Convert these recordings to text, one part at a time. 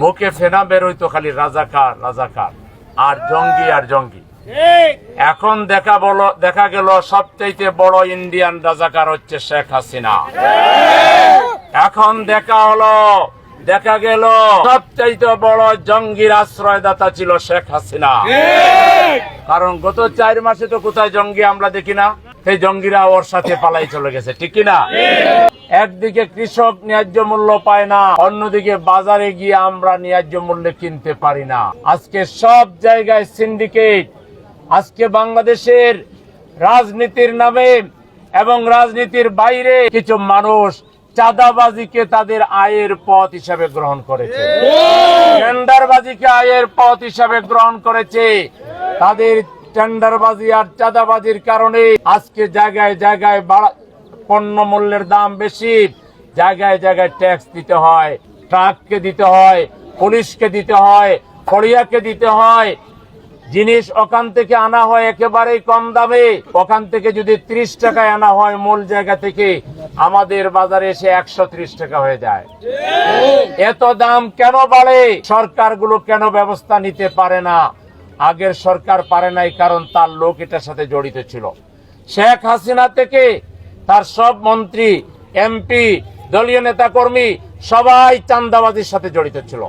মুখে ফেনা বেরোইতো খালি রাজাকার রাজাকার। আর জঙ্গি আর জঙ্গি। এখন দেখা বলো দেখা গেল সবচাইতে বড় ইন্ডিয়ান রাজাকার হচ্ছে শেখ হাসিনা। এখন দেখা হলো দেখা গেল সবচাইতে বড় জঙ্গির আশ্রয়দাতা ছিল শেখ হাসিনা। কারণ গত চার মাসে তো কোথায় জঙ্গি আমরা দেখি না। সেই জঙ্গিরা ওর সাথে পালাই চলে গেছে ঠিক না? একদিকে কৃষক ন্যায্য মূল্য পায় না অন্যদিকে বাজারে গিয়ে আমরা ন্যায্য মূল্যে কিনতে পারি না। আজকে সব জায়গায় সিন্ডিকেট আজকে বাংলাদেশের রাজনীতির নামে এবং রাজনীতির বাইরে কিছু মানুষ চাঁদাবাজিকে তাদের আয়ের পথ হিসাবে গ্রহণ করেছে। টেন্ডারবাজিকে আয়ের পথ হিসাবে গ্রহণ করেছে। তাদের টেন্ডারবাজি আর চাঁদাবাজির কারণে আজকে জায়গায় জায়গায় পণ্য মূল্যের দাম বেশি। জায়গায় জায়গায় ট্যাক্স দিতে হয়, ট্রাককে দিতে হয়, পুলিশকে দিতে হয়, ফড়িয়াকে দিতে হয়। জিনিস ওখান থেকে আনা হয় একেবারেই কম দামে। ওখান থেকে যদি ত্রিশ টাকায় আনা হয় মূল জায়গা থেকে, আমাদের বাজারে এসে একশো ত্রিশ টাকা হয়ে যায়। এত দাম কেন বাড়ে? সরকারগুলো কেন ব্যবস্থা নিতে পারে না? আগের সরকার পারে নাই কারণ তার লোক এটার সাথে জড়িত ছিল। শেখ হাসিনা থেকে তার সব মন্ত্রী, এমপি, দলীয় নেতা কর্মী সবাই চান্দাবাজির সাথে জড়িত ছিল।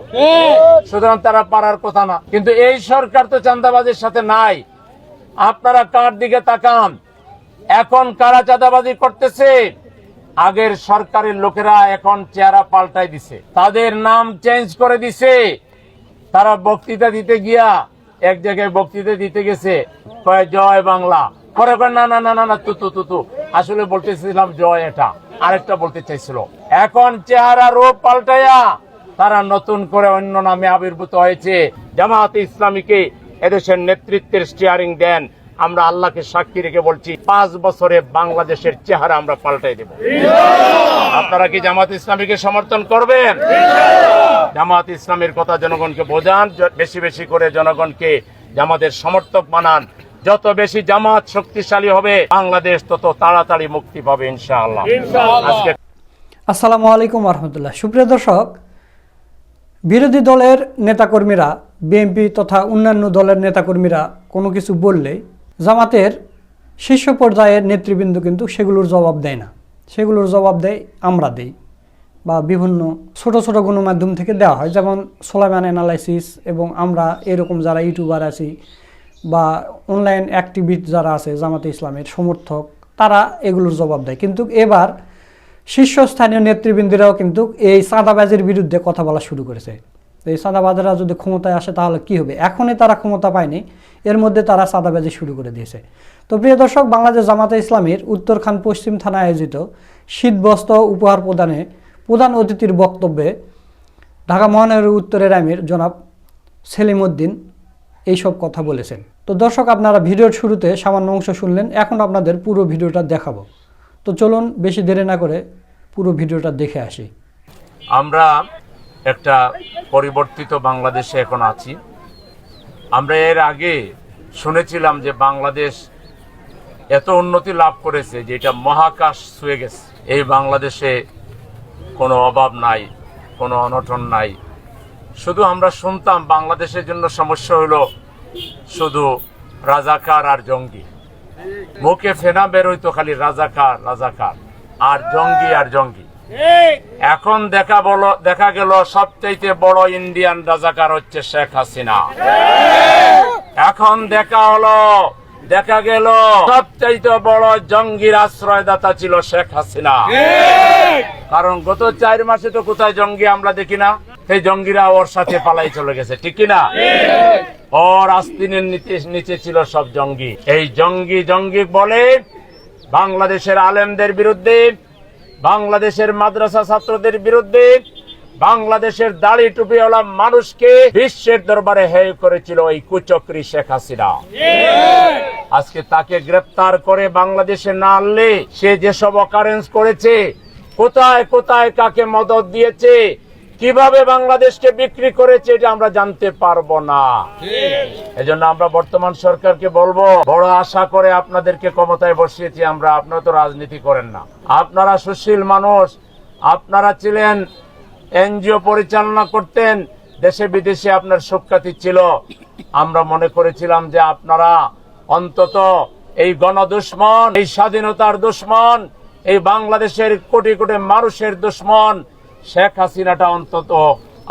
সুতরাং তারা পারার কথা না। কিন্তু এই সরকার তো চান্দাবাজির সাথে নাই। আপনারা কার দিকে তাকান? এখন কারা চাঁদাবাজি করতেছে? আগের সরকারের লোকেরা এখন চেহারা পাল্টাই দিছে। তাদের নাম চেঞ্জ করে দিছে। তারা বক্তৃতা দিতে গিয়া এক জায়গায় বক্তৃতা দিতে গেছে জয় বাংলা। পরে না না না না না, তু তু তু আসলে বলতেছিলাম জয় এটা। আরেকটা বলতে চাইছিল। এখন চেহারা রূপ পাল্টাইয়া তারা নতুন করে অন্য নামে আবির্ভূত হয়েছে। জামায়াতে ইসলামীকে এদেশের নেতৃত্বের স্টিয়ারিং দেন। আমরা আল্লাহকে সাক্ষী রেখে বলছি, পাঁচ বছরে বাংলাদেশের চেহারা আমরা পাল্টাই দেব। আপনারা কি জামাত ইসলামীকে সমর্থন করবেন? জামাত ইসলামের কথা জনগণকে বোঝান বেশি বেশি করে জনগণকে জামাতের সমর্থক বানান। যত বেশি জামাত শক্তিশালী হবে বাংলাদেশ তত তাড়াতাড়ি মুক্তি পাবে ইনশাআল্লাহ। আজকে আসসালামু আলাইকুম রহমতুল্লাহ। সুপ্রিয় দর্শক বিরোধী দলের নেতাকর্মীরা বিএনপি তথা অন্যান্য দলের নেতাকর্মীরা কোনো কিছু বললে জামাতের শীর্ষ পর্যায়ের নেতৃবৃন্দ কিন্তু সেগুলোর জবাব দেয় না। সেগুলোর জবাব দেয় আমরা দেই। বা বিভিন্ন ছোট ছোট গণমাধ্যম থেকে দেওয়া হয়। যেমন সোলাইমান অ্যানালাইসিস এবং আমরা এরকম যারা ইউটিউবার আছি বা অনলাইন অ্যাক্টিভিস্ট যারা আছে জামাতে ইসলামের সমর্থক, তারা এগুলোর জবাব দেয়। কিন্তু এবার শীর্ষস্থানীয় নেতৃবৃন্দরাও কিন্তু এই চাঁদাবাজের বিরুদ্ধে কথা বলা শুরু করেছে। এই চাঁদাবাজরা যদি ক্ষমতায় আসে তাহলে কি হবে? এখনই তারা ক্ষমতা পায়নি, এর মধ্যে তারা চাঁদাবাজি শুরু করে দিয়েছে। তো প্রিয় দর্শক, বাংলাদেশ জামাতে ইসলামীর উত্তরখান পশ্চিম থানায় আয়োজিত শীতবস্ত্র উপহার প্রদানে প্রধান অতিথির বক্তব্যে ঢাকা মহানগরের উত্তরের আমির জনাব সেলিম উদ্দিন এইসব কথা বলেছেন। তো দর্শক, আপনারা ভিডিওর শুরুতে সামান্য অংশ শুনলেন, এখন আপনাদের পুরো ভিডিওটা দেখাবো। তো চলুন, বেশি দেরি না করে পুরো ভিডিওটা দেখে আসি। আমরা একটা পরিবর্তিত বাংলাদেশে এখন আছি। আমরা এর আগে শুনেছিলাম যে বাংলাদেশ এত উন্নতি লাভ করেছে যে এটা মহাকাশ ছুঁয়ে গেছে। এই বাংলাদেশে কোনো অভাব নাই, কোনো অনটন নাই। শুধু আমরা শুনতাম বাংলাদেশের জন্য সমস্যা হলো শুধু রাজাকার আর জঙ্গি। মুখে ফেনা বেরোইতো খালি রাজাকার রাজাকার, আর জঙ্গি আর জঙ্গি। এখন দেখা বলো, দেখা গেল সবচাইতে বড় ইন্ডিয়ান রাজাকার হচ্ছে শেখ হাসিনা। এখন দেখা হলো দেখা গেল। সবচাইতে বড় জঙ্গির আশ্রয়দাতা ছিল শেখ হাসিনা। কারণ গত চার মাসে তো কোথায় জঙ্গি আমরা দেখি না সেই জঙ্গিরা ওর সাথে পালাই চলে গেছে ঠিক না? ওর আস্তিনের নিচে নিচে ছিল সব জঙ্গি। এই জঙ্গি জঙ্গি বলে বাংলাদেশের আলেমদের বিরুদ্ধে বাংলাদেশের মাদ্রাসা ছাত্রদের বিরুদ্ধে বাংলাদেশের দাড়ি টুপিওয়ালা মানুষকে বিশ্বের দরবারে হেয় করেছিল ওই কুচক্রী শেখ হাসিনা। আজকে তাকে গ্রেপ্তার করে বাংলাদেশে না আনলে সে যেসব অকারেন্স করেছে, কোথায় কোথায় কাকে মদত দিয়েছে, কীভাবে বাংলাদেশকে বিক্রি করেছে এটা আমরা জানতে পারব না। এজন্য আমরা বর্তমান সরকারকে বলব, বড় আশা করে আপনাদেরকে ক্ষমতায় বসিয়েছি আমরা, আপনারা তো রাজনীতি করেন না। আপনারা সুশীল মানুষ, আপনারা ছিলেন এনজিও পরিচালনা করতেন, দেশে বিদেশে আপনার সুখ্যাতি ছিল। আমরা মনে করেছিলাম যে আপনারা অন্তত এই গণদুশ্মন, এই স্বাধীনতার দুশ্মন, এই বাংলাদেশের কোটি কোটি মানুষের দুশ্মন, শেখ হাসিনাটা অন্তত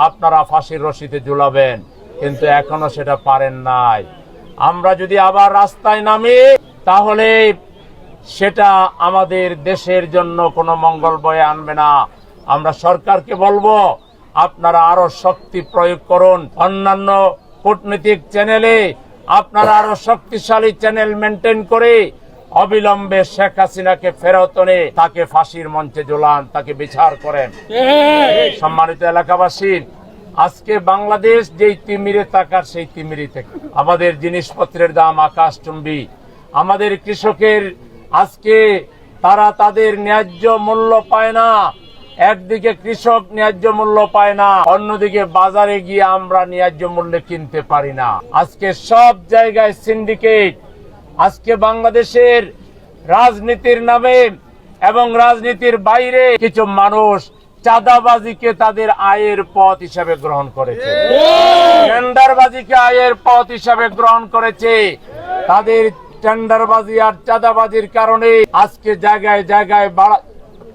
আপনারা ফাঁসির রশিতে ঝুলাবেন। কিন্তু এখনও সেটা পারেন নাই। আমরা যদি আবার রাস্তায় নামি, তাহলে সেটা আমাদের দেশের জন্য কোনো মঙ্গল বয়ে আনবে না। আমরা সরকারকে বলব, আপনারা আরও শক্তি প্রয়োগ করুন। অন্যান্য কূটনৈতিক চ্যানেলে আপনারা আরও শক্তিশালী চ্যানেল মেনটেন করে অবিলম্বে শেখ হাসিনাকে ফেরত এনে তাকে ফাঁসির মঞ্চে ঝোলান, তাকে বিচার করেন। সম্মানিত এলাকাবাসী, আজকে বাংলাদেশ যেই তিমিরে তাকার সেই তিমিরি থেকে। আমাদের জিনিসপত্রের দাম আকাশচুম্বী। আমাদের কৃষকের আজকে তারা তাদের ন্যায্য মূল্য পায় না। একদিকে কৃষক ন্যায্য মূল্য পায় না অন্যদিকে বাজারে গিয়ে আমরা ন্যায্য মূল্যে কিনতে পারি না। আজকে সব জায়গায় সিন্ডিকেট আজকে বাংলাদেশের রাজনীতির নামে এবং রাজনীতির বাইরে কিছু মানুষ চাঁদাবাজিকে তাদের আয়ের পথ হিসাবে গ্রহণ করেছে। টেন্ডারবাজিকে আয়ের পথ হিসাবে গ্রহণ করেছে। তাদের টেন্ডারবাজি আর চাঁদাবাজির কারণে আজকে জায়গায় জায়গায়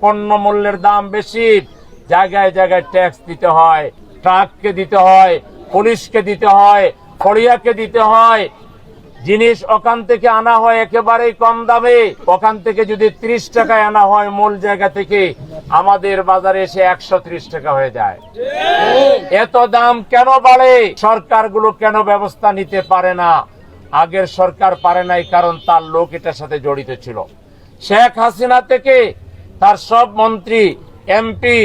বাড়া- পণ্য মূল্যের দাম বেশি, জায়গায় জায়গায় ট্যাক্স দিতে হয় ট্রাককে দিতে হয়, পুলিশকে দিতে হয়, ফড়িয়াকে দিতে হয়। জিনিস ওখান থেকে আনা হয় একেবারেই কম দামে। ওখান থেকে যদি ত্রিশ টাকায় আনা হয় মূল জায়গা থেকে, আমাদের বাজারে এসে একশো ত্রিশ টাকা হয়ে যায়। এত দাম কেন বাড়ে? সরকারগুলো কেন ব্যবস্থা নিতে পারে না? আগের সরকার পারে নাই কারণ তার লোক এটার সাথে জড়িত ছিল। শেখ হাসিনা থেকে তার সব মন্ত্রী, এমপি,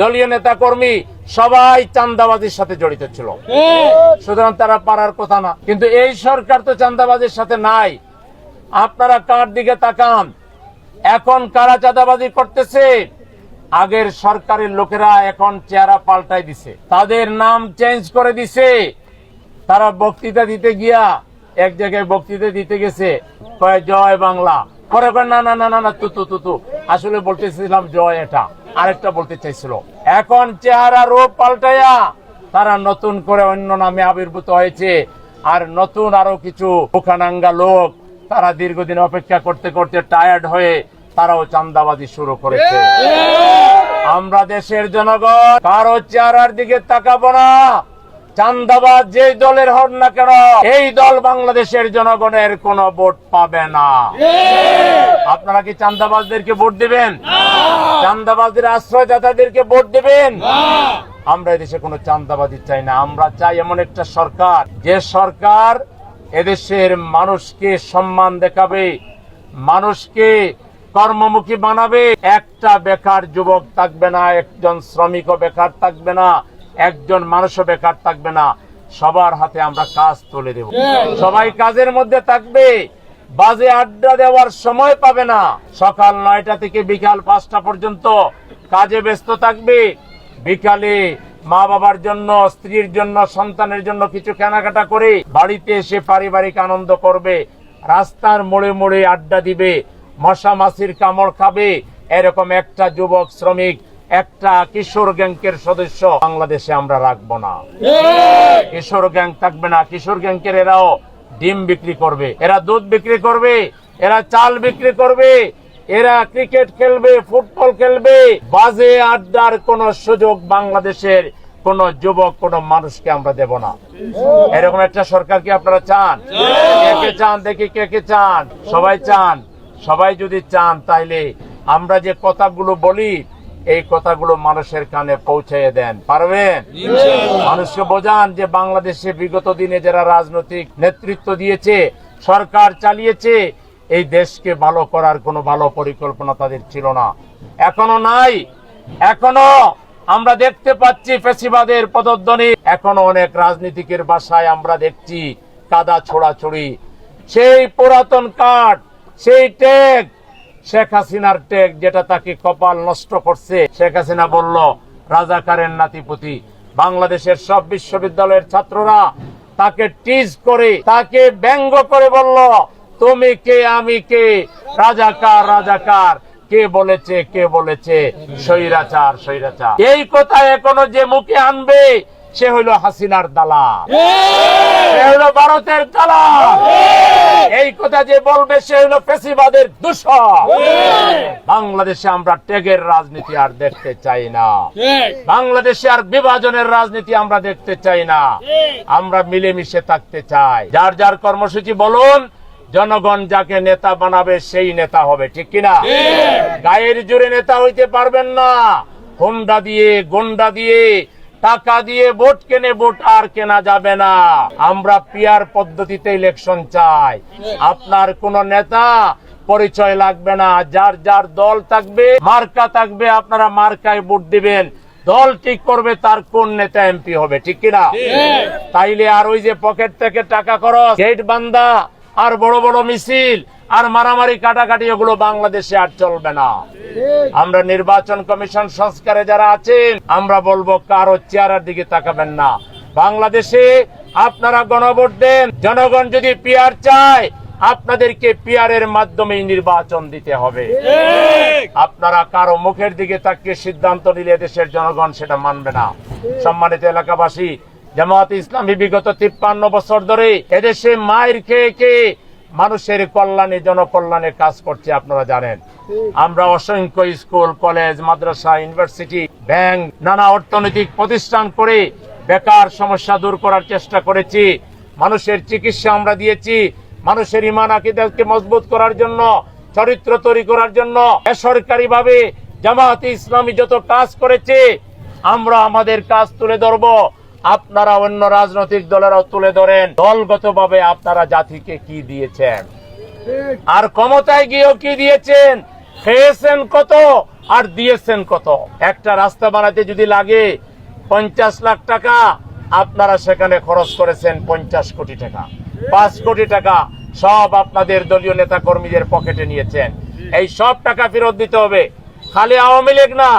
দলীয় নেতা কর্মী সবাই চান্দাবাজির সাথে জড়িত ছিল। সুতরাং তারা পারার কথা না। কিন্তু এই সরকার তো চান্দাবাজির সাথে নাই। আপনারা কার দিকে তাকান? এখন কারা চাঁদাবাজি করতেছে? আগের সরকারের লোকেরা এখন চেহারা পাল্টাই দিছে। তাদের নাম চেঞ্জ করে দিছে। তারা বক্তৃতা দিতে গিয়া এক জায়গায় বক্তৃতা দিতে গেছে জয় বাংলা। পরে না না না না না তু তু তু তু। আসলে বলতেছিলাম জয় এটা। আরেকটা বলতে চাইছিল এখন চেহারা রূপ পাল্টাইয়া তারা নতুন করে অন্য নামে আবির্ভূত হয়েছে। আর নতুন আরও কিছু মুখানাঙ্গা লোক তারা দীর্ঘদিন অপেক্ষা করতে করতে টায়ার্ড হয়ে তারাও চান্দাবাজি শুরু করেছে। আমরা দেশের জনগণ কারও চেহারার দিকে তাকাবো না। চান্দাবাজ যে দলের হন না কেন এই দল বাংলাদেশের জনগণের কোন ভোট পাবে না। আপনারা কি চান্দাবাজদেরকে ভোট দিবেন? চান্দাবাজদের আশ্রয়দাতাদেরকে ভোট দিবেন? আমরা এদেশে কোনো চান্দাবাজি চাই না আমরা চাই এমন একটা সরকার। যে সরকার এদেশের মানুষকে সম্মান দেখাবে মানুষকে কর্মমুখী বানাবে। একটা বেকার যুবক থাকবে না একজন শ্রমিকও বেকার থাকবে না। একজন মানুষও বেকার থাকবে না। সবার হাতে আমরা কাজ তুলে দেব। সবাই কাজের মধ্যে থাকবে। বাজে আড্ডা দেওয়ার সময় পাবে না। সকাল নয়টা থেকে বিকাল পাঁচটা পর্যন্ত কাজে ব্যস্ত থাকবে। বিকালে মা বাবার জন্য স্ত্রীর জন্য সন্তানের জন্য কিছু কেনাকাটা করে বাড়িতে এসে পারিবারিক আনন্দ করবে। রাস্তার মোড়ে মোড়ে আড্ডা দিবে। মশা মাছির কামড় খাবে। এরকম একটা যুবক শ্রমিক একটা কিশোর গ্যাংকের সদস্য বাংলাদেশে আমরা রাখব না। কিশোর গ্যাং থাকবে না কিশোর গ্যাংকের এরাও ডিম বিক্রি করবে। এরা দুধ বিক্রি করবে এরা চাল বিক্রি করবে এরা ক্রিকেট খেলবে ফুটবল খেলবে। বাজে আড্ডার কোন সুযোগ বাংলাদেশের কোন যুবক কোন মানুষকে আমরা দেব না। এরকম একটা সরকার কি আপনারা চান? কে কে চান দেখি কে কে চান। সবাই চান। সবাই যদি চান তাইলে আমরা যে কথাগুলো বলি এই কথাগুলো মানুষের কানে পৌঁছে দেন। পারবেন? মানুষকে বোঝান যে বাংলাদেশে বিগত দিনে যারা রাজনৈতিক নেতৃত্ব দিয়েছে সরকার চালিয়েছে এই দেশকে ভালো করার কোনো ভালো পরিকল্পনা তাদের ছিল না। এখনও নাই। এখনও আমরা দেখতে পাচ্ছি ফেসিবাদের পদধ্বনি। এখনও অনেক রাজনীতিকের বাসায় আমরা দেখছি কাদা ছোড়াছড়ি। সেই পুরাতন কাঠ সেই ট্যাগ শেখ হাসিনার টেক যেটা তাকে কপাল নষ্ট করছে, শেখ হাসিনা বলল, রাজাকারের নাতিপুতি, বাংলাদেশের সব বিশ্ববিদ্যালয়ের ছাত্ররা তাকে টিজ করে, তাকে ব্যঙ্গ করে বলল, তুমি কে, আমি কে? রাজাকার রাজাকার। কে বলেছে কে বলেছে? স্বৈরাচার স্বৈরাচার। এই কথা এখনও যে মুখে আনবে, সে হইল হাসিনার দালা সে হইল ভারতের দালা এই কথা যে বলবে সে হইল পেশিবাদের দূষণ। বাংলাদেশে আমরা টেগের রাজনীতি আর দেখতে চাই না। বাংলাদেশে আর বিভাজনের রাজনীতি আমরা দেখতে চাই না। আমরা মিলেমিশে থাকতে চাই। যার যার কর্মসূচি বলুন জনগণ যাকে নেতা বানাবে সেই নেতা হবে ঠিক কিনা? গায়ের জোরে নেতা হইতে পারবেন না। হোন্ডা দিয়ে গন্ডা দিয়ে টাকা দিয়ে ভোট কেনে ভোট আর কেনা যাবে না। আমরা পিয়ার পদ্ধতিতে ইলেকশন চাই। আপনার কোন নেতা পরিচয় লাগবে না। যার যার দল থাকবে মার্কা থাকবে আপনারা মার্কায় ভোট দিবেন। দল ঠিক করবে তার কোন নেতা এমপি হবে ঠিক কিনা তাইলে আর ওই যে পকেট থেকে টাকা খরচ গেট বান্দা আর বড় বড় মিছিল আর মারামারি কাটাকাটি ওগুলো বাংলাদেশে আর চলবে না। আমরা নির্বাচন কমিশন সংস্কারে যারা আছেন আমরা বলব কারও চেহারার দিকে তাকাবেন না। বাংলাদেশে আপনারা গণভোট দেন জনগণ যদি পিয়ার চায় আপনাদেরকে পিয়ারের মাধ্যমে নির্বাচন দিতে হবে। আপনারা কারও মুখের দিকে তাকিয়ে সিদ্ধান্ত নিলে দেশের জনগণ সেটা মানবে না। সম্মানিত এলাকাবাসী জামাত ইসলামী বিগত তিপ্পান্ন বছর ধরে এদেশে মায়ের খেয়ে খেয়ে মানুষের কল্যাণে, জনকল্যাণে কাজ করছে, আপনারা জানেন। আমরা অসংখ্য স্কুল, কলেজ, মাদ্রাসা, ইউনিভার্সিটি, ব্যাংক, নানা অর্থনৈতিক প্রতিষ্ঠান করে বেকার সমস্যা দূর করার চেষ্টা করেছি। মানুষের চিকিৎসা আমরা দিয়েছি। মানুষের ইমান আকিদাকে মজবুত করার জন্য, চরিত্র তৈরি করার জন্য বেসরকারি ভাবে জামায়াতে ইসলামী যত কাজ করেছে, আমরা আমাদের কাজ তুলে ধরব। আপনারা অন্য রাজনৈতিক দলেরাও তুলে ধরেন। দলগতভাবে আপনারা জাতিকে কি দিয়েছেন? আর ক্ষমতায় গিয়েও কি দিয়েছেন? খেয়েছেন কত? আর দিয়েছেন কত? একটা রাস্তা বানাতে যদি লাগে পঞ্চাশ লাখ টাকা, আপনারা সেখানে খরচ করেছেন পঞ্চাশ কোটি টাকা। পাঁচ কোটি টাকা সব আপনাদের দলীয় নেতা কর্মীদের পকেটে নিয়েছেন। এই সব টাকা ফেরত দিতে হবে। খালি আওয়ামী লীগ না,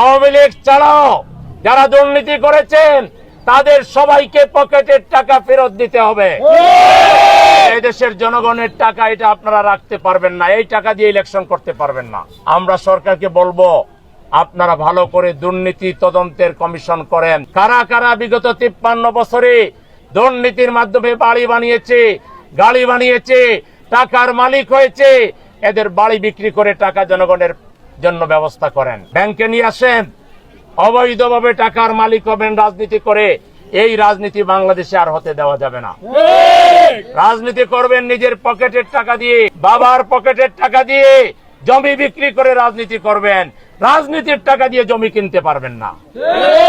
আওয়ামী লীগ ছাড়াও যারা দুর্নীতি করেছেন তাদের সবাইকে পকেটের টাকা ফেরত দিতে হবে। এই দেশের জনগণের টাকা এটা আপনারা রাখতে পারবেন না এই টাকা দিয়ে ইলেকশন করতে পারবেন না। আমরা সরকারকে বলব আপনারা ভালো করে দুর্নীতি তদন্তের কমিশন করেন। কারা কারা বিগত তিপ্পান্ন বছরে দুর্নীতির মাধ্যমে বাড়ি বানিয়েছে গাড়ি বানিয়েছে টাকার মালিক হয়েছে এদের বাড়ি বিক্রি করে টাকা জনগণের জন্য ব্যবস্থা করেন। ব্যাংকে নিয়ে আসেন অবৈধভাবে টাকার মালিক হবেন রাজনীতি করে, এই রাজনীতি বাংলাদেশে আর হতে দেওয়া যাবে না। রাজনীতি করবেন নিজের পকেটের টাকা দিয়ে, বাবার পকেটের টাকা দিয়ে, জমি বিক্রি করে রাজনীতি করবেন। রাজনীতির টাকা দিয়ে জমি কিনতে পারবেন না।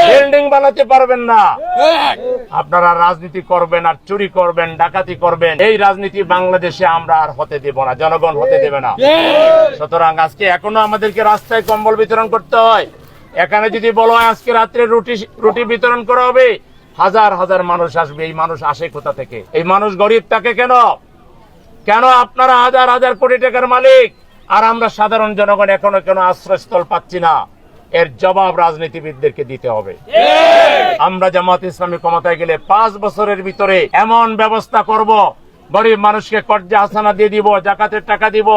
বিল্ডিং বানাতে পারবেন না। আপনারা রাজনীতি করবেন আর চুরি করবেন, ডাকাতি করবেন। এই রাজনীতি বাংলাদেশে আমরা আর হতে দেব না, জনগণ হতে দেবে না। সুতরাং আজকে এখনও আমাদেরকে রাস্তায় কম্বল বিতরণ করতে হয়। এখানে যদি বলো আজকে রাত্রে রুটি রুটি বিতরণ করা হবে, হাজার হাজার মানুষ আসবে। এই মানুষ আসে কোথা থেকে? এই মানুষ গরিব থাকে কেন? কেন আপনারা হাজার হাজার কোটি টাকার মালিক? আর আমরা সাধারণ জনগণ এখনও কেন আশ্রয়স্থল পাচ্ছি না। এর জবাব রাজনীতিবিদদেরকে দিতে হবে। আমরা জামাত ইসলামী ক্ষমতায় গেলে পাঁচ বছরের ভিতরে এমন ব্যবস্থা করব, গরিব মানুষকে কর্জা হাসানা দিয়ে দিব, জাকাতের টাকা দিব,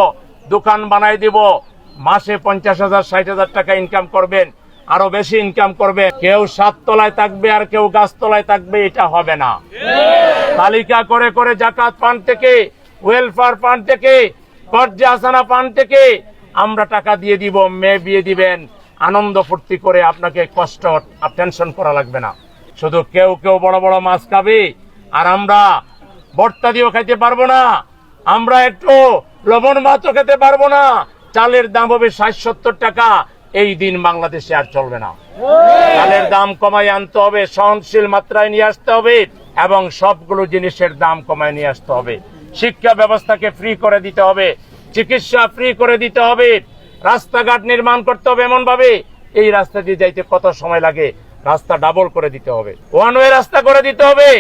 দোকান বানাই দিব, মাসে পঞ্চাশ হাজার, ষাট হাজার টাকা ইনকাম করবেন। আরও বেশি ইনকাম করবে। কেউ সাত তলায় থাকবে আর কেউ গাছ তলায় থাকবে, এটা হবে না। তালিকা করে করে জাকাত ফান্ড থেকে ওয়েলফেয়ার ফান্ড থেকে কর্জা আসানা ফান্ড থেকে আমরা টাকা দিয়ে দিব, মেয়ে বিয়ে দিবেন। আনন্দ ফুর্তি করে আপনাকে কষ্ট টেনশন করা লাগবে না। শুধু কেউ কেউ বড় বড় মাছ খাবে, আর আমরা ভর্তা দিয়েও খাইতে পারব না। আমরা একটু লবণ মাছও খেতে পারব না। চালের দাম হবে ষাট সত্তর টাকা এই দিন বাংলাদেশে আর চলবে না। চালের দাম কমাই আনতে হবে সহনশীল মাত্রায় নিয়ে আসতে হবে এবং সবগুলো জিনিসের দাম কমায় নিয়ে আসতে হবে। শিক্ষা ব্যবস্থাকে ফ্রি করে দিতে হবে চিকিৎসা ফ্রি করে দিতে হবে রাস্তাঘাট নির্মাণ করতে হবে এমন ভাবে এই রাস্তা দিয়ে যাইতে কত সময় লাগে রাস্তা ডাবল করে দিতে হবে। ওয়ান ওয়ে রাস্তা করে দিতে হবে।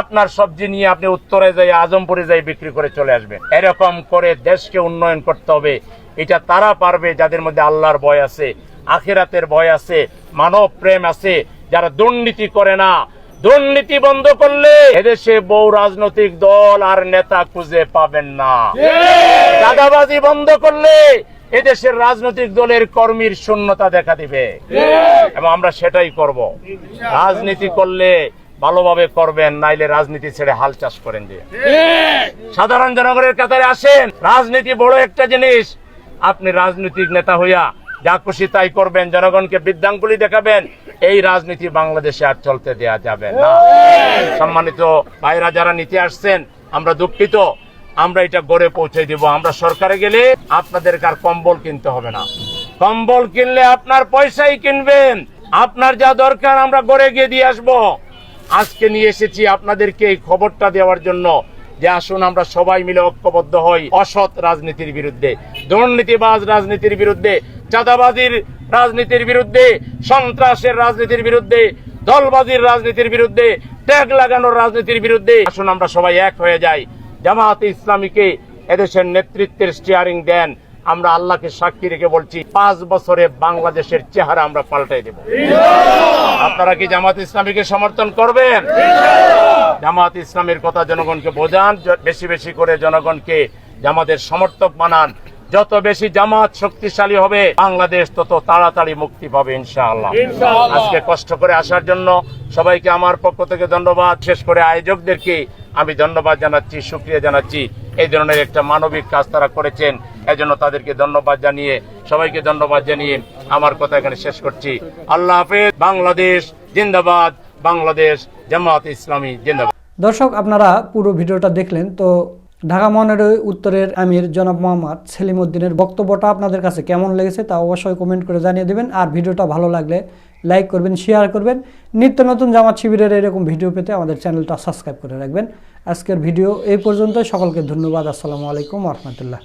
আপনার সবজি নিয়ে আপনি উত্তরে যাই আজমপুরে যাই বিক্রি করে চলে আসবেন। এরকম করে দেশকে উন্নয়ন করতে হবে। এটা তারা পারবে যাদের মধ্যে আল্লাহর ভয় আছে আখিরাতের ভয় আছে মানব প্রেম আছে যারা দুর্নীতি করে না। দুর্নীতি বন্ধ করলে এদেশে বহু রাজনৈতিক দল আর নেতা খুঁজে পাবেন না। দাদাবাজি বন্ধ করলে এদেশের রাজনৈতিক দলের কর্মীর শূন্যতা দেখা দিবে। এবং আমরা সেটাই করব। রাজনীতি করলে ভালোভাবে করবেন নাইলে রাজনীতি ছেড়ে হাল চাষ করেন যে। সাধারণ জনগণের কাতারে আসেন। রাজনীতি বড় একটা জিনিস। আপনি রাজনৈতিক নেতা হইয়া যা খুশি তাই করবেন, জনগণকে বৃদ্ধাঙ্গুলি দেখাবেন, এই রাজনীতি বাংলাদেশে আর চলতে দেয়া যাবে না। সম্মানিত ভাইরা যারা নিতে আসছেন, আমরা দুঃখিত। আমরা এটা গড়ে পৌঁছে দিব। আমরা সরকারে গেলে আপনাদের আর কম্বল কিনতে হবে না। কম্বল কিনলে আপনার পয়সাই কিনবেন। আপনার যা দরকার আমরা গড়ে গিয়ে দিয়ে আসব। আজকে নিয়ে এসেছি আপনাদেরকে এই খবরটা দেওয়ার জন্য। যে আসুন আমরা সবাই মিলে ঐক্যবদ্ধ হই অসৎ রাজনীতির বিরুদ্ধে, দুর্নীতিবাজ রাজনীতির বিরুদ্ধে, চাঁদাবাজির রাজনীতির বিরুদ্ধে, সন্ত্রাসের রাজনীতির বিরুদ্ধে, দলবাজির রাজনীতির বিরুদ্ধে, ট্যাগ লাগানোর রাজনীতির বিরুদ্ধে। আসুন আমরা সবাই এক হয়ে যাই। জামায়াতে ইসলামীকে এদেশের নেতৃত্বের স্টিয়ারিং দেন। আমরা আল্লাহকে সাক্ষী রেখে বলছি, পাঁচ বছরে বাংলাদেশের চেহারা আমরা পাল্টাই দেব। আপনারা কি জামাত ইসলামীকে সমর্থন করবেন? জামাত ইসলামের কথা জনগণকে বোঝান বেশি বেশি করে জনগণকে জামাতের সমর্থক বানান। যত বেশি জামাত শক্তিশালী হবে বাংলাদেশ তত তাড়াতাড়ি মুক্তি পাবে ইনশাআল্লাহ। আজকে কষ্ট করে আসার জন্য সবাইকে আমার পক্ষ থেকে ধন্যবাদ। শেষ করে আয়োজকদেরকে আমি ধন্যবাদ জানাচ্ছি সুক্রিয়া জানাচ্ছি। এই ধরনের একটা মানবিক কাজ তারা করেছেন এজন্য তাদেরকে ধন্যবাদ জানিয়ে সবাইকে ধন্যবাদ জানিয়ে আমার কথা এখানে শেষ করছি। আল্লাহ হাফেজ বাংলাদেশ জিন্দাবাদ বাংলাদেশ জামাত ইসলামী, জিন্দাবাদ। দর্শক, আপনারা পুরো ভিডিওটা দেখলেন, তো ঢাকা মহানগর উত্তরের আমির জনাব মোহাম্মদ সেলিম উদ্দিনের বক্তব্যটা আপনাদের কাছে কেমন লেগেছে তা অবশ্যই কমেন্ট করে জানিয়ে দেবেন। আর ভিডিওটা ভালো লাগলে লাইক করবেন, শেয়ার করবেন। নিত্য নতুন জামাত শিবিরের এরকম ভিডিও পেতে আমাদের চ্যানেলটা সাবস্ক্রাইব করে রাখবেন। আজকের ভিডিও এই পর্যন্ত সকলকে ধন্যবাদ। আসসালামু আলাইকুম রহমতুল্লাহ।